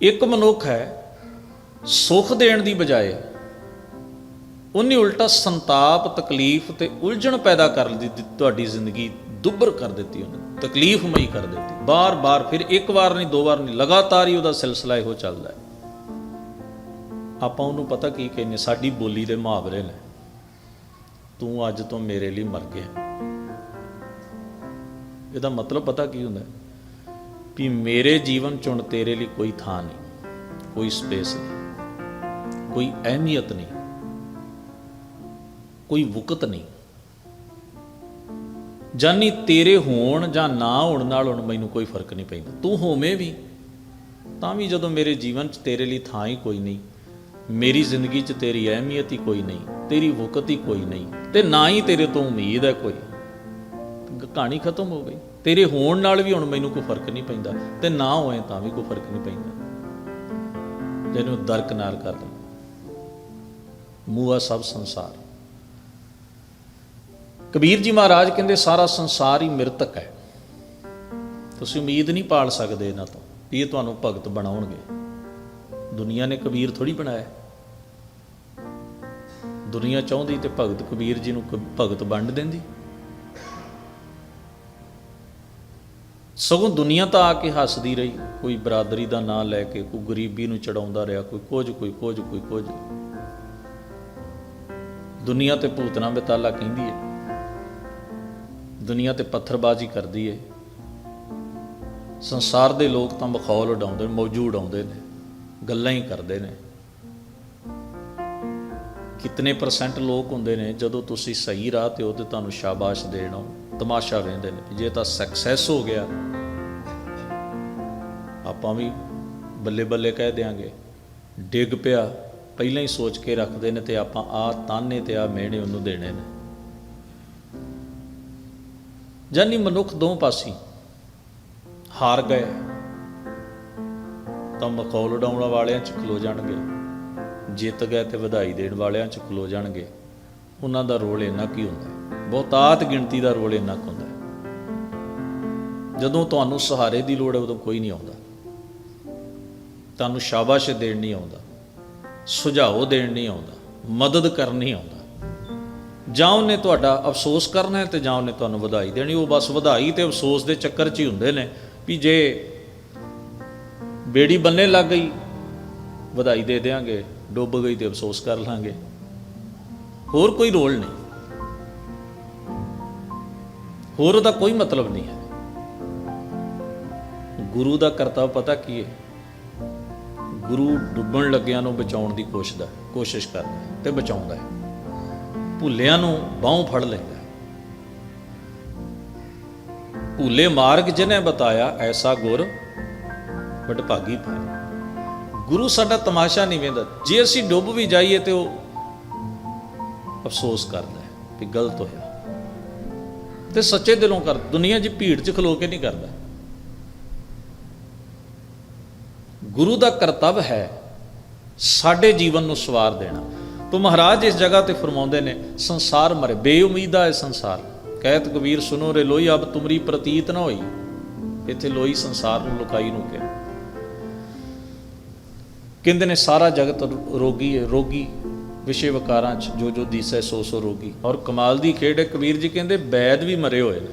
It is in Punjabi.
ਇੱਕ ਮਨੁੱਖ ਹੈ, ਸੁੱਖ ਦੇਣ ਦੀ ਬਜਾਏ ਉਹਨੇ ਉਲਟਾ ਸੰਤਾਪ, ਤਕਲੀਫ ਤੇ ਉਲਝਣ ਪੈਦਾ ਕਰ ਦਿੱਤੀ, ਤੁਹਾਡੀ ਜ਼ਿੰਦਗੀ ਦੁੱਬਰ ਕਰ ਦਿੱਤੀ ਉਹਨੇ, ਤਕਲੀਫਮਈ ਕਰ ਦਿੱਤੀ। ਬਾਰ-ਬਾਰ ਫਿਰ ਇੱਕ ਵਾਰ ਨਹੀਂ, ਦੋ ਵਾਰ ਨਹੀਂ, ਲਗਾਤਾਰ ਹੀ ਉਹਦਾ ਸਿਲਸਿਲਾ ਇਹੋ ਚੱਲਦਾ ਹੈ। ਆਪਾਂ ਉਹਨੂੰ ਪਤਾ ਕੀ ਕਹਿੰਦੇ ਸਾਡੀ ਬੋਲੀ ਦੇ ਮੁਹਾਵਰੇ ਨੇ, ਤੂੰ ਅੱਜ ਤੋਂ ਮੇਰੇ ਲਈ ਮਰ ਗਿਆ। ਇਹਦਾ ਮਤਲਬ ਪਤਾ ਕੀ ਹੁੰਦਾ ਹੈ? ਵੀ ਮੇਰੇ ਜੀਵਨ ਚ ਹੁਣ ਤੇਰੇ ਲਈ ਕੋਈ ਥਾਂ ਨਹੀਂ, ਕੋਈ ਸਪੇਸ ਨਹੀਂ, ਕੋਈ ਅਹਿਮੀਅਤ ਨਹੀਂ, ਕੋਈ ਵਕਤ ਨਹੀਂ। ਜਾਨੀ ਤੇਰੇ ਹੋਣ ਜਾਂ ਨਾ ਹੋਣ ਨਾਲ ਹੁਣ ਮੈਨੂੰ ਕੋਈ ਫ਼ਰਕ ਨਹੀਂ ਪੈਂਦਾ। ਤੂੰ ਹੋਵੇਂ ਵੀ, ਤਾਂ ਵੀ ਜਦੋਂ ਮੇਰੇ ਜੀਵਨ 'ਚ ਤੇਰੇ ਲਈ ਥਾਂ ਹੀ ਕੋਈ ਨਹੀਂ, ਮੇਰੀ ਜ਼ਿੰਦਗੀ 'ਚ ਤੇਰੀ ਅਹਿਮੀਅਤ ਹੀ ਕੋਈ ਨਹੀਂ, ਤੇਰੀ ਵਕਤ ਹੀ ਕੋਈ ਨਹੀਂ, ਤੇ ਨਾ ਹੀ ਤੇਰੇ ਤੋਂ ਉਮੀਦ ਹੈ ਕੋਈ। ਕਹਾਣੀ ਖਤਮ ਹੋ ਗਈ। ਤੇਰੇ ਹੋਣ ਨਾਲ ਵੀ ਹੁਣ ਮੈਨੂੰ ਕੋਈ ਫ਼ਰਕ ਨਹੀਂ ਪੈਂਦਾ ਤੇ ਨਾ ਹੋਏ ਤਾਂ ਵੀ ਕੋਈ ਫ਼ਰਕ ਨਹੀਂ ਪੈਂਦਾ। ਜਿਹਨੂੰ ਦਰਕਨਾਰ ਕਰ ਦੇ ਮੂਆ ਸਭ ਸੰਸਾਰ। ਕਬੀਰ ਜੀ ਮਹਾਰਾਜ ਕਹਿੰਦੇ, ਸਾਰਾ ਸੰਸਾਰ ਹੀ ਮਿਰਤਕ ਹੈ। ਤੁਸੀਂ ਉਮੀਦ ਨਹੀਂ ਪਾਲ ਸਕਦੇ ਇਹਨਾਂ ਤੋਂ ਵੀ ਇਹ ਤੁਹਾਨੂੰ ਭਗਤ ਬਣਾਉਣਗੇ। ਦੁਨੀਆ ਨੇ ਕਬੀਰ ਥੋੜੀ ਬਣਾਇਆ। ਦੁਨੀਆ ਚਾਹੁੰਦੀ ਤੇ ਭਗਤ, ਕਬੀਰ ਜੀ ਨੂੰ ਕ- ਭਗਤ ਵੰਡ ਦਿੰਦੀ। ਸਗੋਂ ਦੁਨੀਆ ਤਾਂ ਆ ਕੇ ਹੱਸਦੀ ਰਹੀ। ਕੋਈ ਬਰਾਦਰੀ ਦਾ ਨਾਂ ਲੈ ਕੇ, ਕੋਈ ਗਰੀਬੀ ਨੂੰ ਚੜਾਉਂਦਾ ਰਿਹਾ, ਕੋਈ ਕੁਝ ਕੋਈ ਕੁਝ ਕੋਈ ਕੁਝ। ਦੁਨੀਆ ਤੇ ਭੂਤਨਾ ਬੇਤਾਲਾ ਕਹਿੰਦੀ ਹੈ ਦੁਨੀਆ ਤੇ ਪੱਥਰਬਾਜ਼ੀ ਕਰਦੀ ਹੈ ਸੰਸਾਰ ਦੇ ਲੋਕ ਤਾਂ ਬਖੌਲ ਉਡਾਉਂਦੇ ਨੇ ਮੌਜੂ ਉਡਾਉਂਦੇ ਨੇ, ਗੱਲਾਂ ਹੀ ਕਰਦੇ ਨੇ। ਕਿਤਨੇ ਪਰਸੈਂਟ ਲੋਕ ਹੁੰਦੇ ਨੇ, ਜਦੋਂ ਤੁਸੀਂ ਸਹੀ ਰਾਹ ਤੇ ਹੋ ਤੇ ਤੁਹਾਨੂੰ ਸ਼ਾਬਾਸ਼ ਦੇਣਾ ਤਮਾਸ਼ਾ ਵੇਂਦੇ ਨੇ ਜੇ ਤਾਂ ਸਕਸੈਸ ਹੋ ਗਿਆ, ਆਪਾਂ ਵੀ ਬੱਲੇ ਬੱਲੇ ਕਹਿ ਦਿਆਂਗੇ। ਡਿੱਗ ਪਿਆ, ਪਹਿਲਾਂ ਹੀ ਸੋਚ ਕੇ ਰੱਖਦੇ ਨੇ ਤੇ ਆਪਾਂ ਆ ਤਾਨੇ ਤੇ ਆ ਮਿਹਣੇ ਉਹਨੂੰ ਦੇਣੇ ਨੇ। ਜਾਨੀ ਮਨੁੱਖ ਦੋ ਪਾਸੀ, ਹਾਰ ਗਏ ਤਾਂ ਮਖੌਲ ਉਡਾਉਣ ਵਾਲਿਆਂ ਚ ਖਲੋ ਜਾਣਗੇ। ਜਿੱਤ ਗਏ ਤੇ ਵਧਾਈ ਦੇਣ ਵਾਲਿਆਂ ਚ ਖਲੋ ਜਾਣਗੇ। ਉਹਨਾਂ ਦਾ ਰੋਲ ਇੰਨਾ ਕੀ ਹੁੰਦਾ ਬਹੁਤਾਤ ਗਿਣਤੀ ਦਾ ਰੋਲ ਇੰਨਾ ਕੁ ਹੁੰਦਾ ਜਦੋਂ ਤੁਹਾਨੂੰ ਸਹਾਰੇ ਦੀ ਲੋੜ ਹੈ, ਉਦੋਂ ਕੋਈ ਨਹੀਂ ਆਉਂਦਾ। ਤੁਹਾਨੂੰ ਸ਼ਾਬਾਸ਼ ਦੇਣ ਨਹੀਂ ਆਉਂਦਾ। ਸੁਝਾਅ ਦੇਣ ਨਹੀਂ ਆਉਂਦਾ। ਮਦਦ ਕਰਨ ਨਹੀਂ ਆਉਂਦਾ। ਜਾਂ ਉਹਨੇ ਤੁਹਾਡਾ ਅਫਸੋਸ ਕਰਨਾ ਹੈ ਤੇ ਜਾਂ ਉਹਨੇ ਤੁਹਾਨੂੰ ਵਧਾਈ ਦੇਣੀ। ਉਹ ਬਸ ਵਧਾਈ ਤੇ ਅਫਸੋਸ ਦੇ ਚੱਕਰ 'ਚ ਹੀ ਹੁੰਦੇ ਨੇ ਵੀ ਜੇ ਬੇੜੀ ਬੰਨੇ ਲੱਗ ਗਈ, ਵਧਾਈ ਦੇ ਦੇਾਂਗੇ ਡੁੱਬ ਗਈ ਤੇ ਅਫਸੋਸ ਕਰ ਲਾਂਗੇ। ਹੋਰ ਕੋਈ ਰੋਲ ਨਹੀਂ। ਹੋਰ ਉਹਦਾ ਕੋਈ ਮਤਲਬ ਨਹੀਂ ਹੈ। ਗੁਰੂ ਦਾ ਕਰਤੱਵ ਪਤਾ ਕੀ ਹੈ? ਗੁਰੂ ਡੁੱਬਣ ਲੱਗਿਆਂ ਨੂੰ ਬਚਾਉਣ ਦੀ ਕੋਸ਼ਿਸ਼ ਕੋਸ਼ਿਸ਼ ਕਰਦਾ ਤੇ ਬਚਾਉਂਦਾ ਹੈ। ਭੁੱਲਿਆਂ ਨੂੰ ਬਾਹੋਂ ਫੜ ਲੈਂਦਾ ਭੁੱਲੇ ਮਾਰਗ ਜਿਹਨੇ ਬਤਾਇਆ, ਐਸਾ ਗੁਰ ਵਡਭਾਗੀ ਪਾਇਆ। ਗੁਰੂ ਸਾਡਾ ਤਮਾਸ਼ਾ ਨਹੀਂ ਵੇਂਦਾ। ਜੇ ਅਸੀਂ ਡੁੱਬ ਵੀ ਜਾਈਏ ਤੇ ਉਹ ਅਫਸੋਸ ਕਰਦਾ ਹੈ ਗਲਤ ਹੋਇਆ। ਤੇ ਸੱਚੇ ਦਿਲੋਂ ਕਰ, ਦੁਨੀਆ 'ਚ ਭੀੜ 'ਚ ਖਲੋ ਕੇ ਨਹੀਂ ਕਰਦਾ। ਗੁਰੂ ਦਾ ਕਰਤੱਵ ਹੈ ਸਾਡੇ ਜੀਵਨ ਨੂੰ ਸਵਾਰ ਦੇਣਾ। ਤੋ ਮਹਾਰਾਜ ਇਸ ਜਗ੍ਹਾ ਤੇ ਫਰਮਾਉਂਦੇ ਨੇ, ਸੰਸਾਰ ਮਰੇ। ਬੇਉਮੀਦਾ ਹੈ ਸੰਸਾਰ। ਕਹਿਤ ਕਬੀਰ ਸੁਨੋ ਰੇ ਲੋਈ, ਅਬ ਤੁਮਰੀ ਪ੍ਰਤੀਤ ਨਾ ਹੋਈ। ਇੱਥੇ ਲੋਈ ਸੰਸਾਰ ਨੂੰ, ਲੁਕਾਈ ਨੂੰ ਕਿਹਾ। ਕਹਿੰਦੇ ਨੇ ਸਾਰਾ ਜਗਤ ਰੋਗੀ ਹੈ ਰੋਗੀ ਵਿਸ਼ੇ ਵਕਾਰਾਂ ਚ ਜੋ ਜੋ ਦੀਸੈ ਸੋ ਸੋ ਰੋਗੀ। ਔਰ ਕਮਾਲ ਦੀ ਖੇਡ ਹੈ, ਕਬੀਰ ਜੀ ਕਹਿੰਦੇ ਬੈਦ ਵੀ ਮਰੇ ਹੋਏ ਨੇ।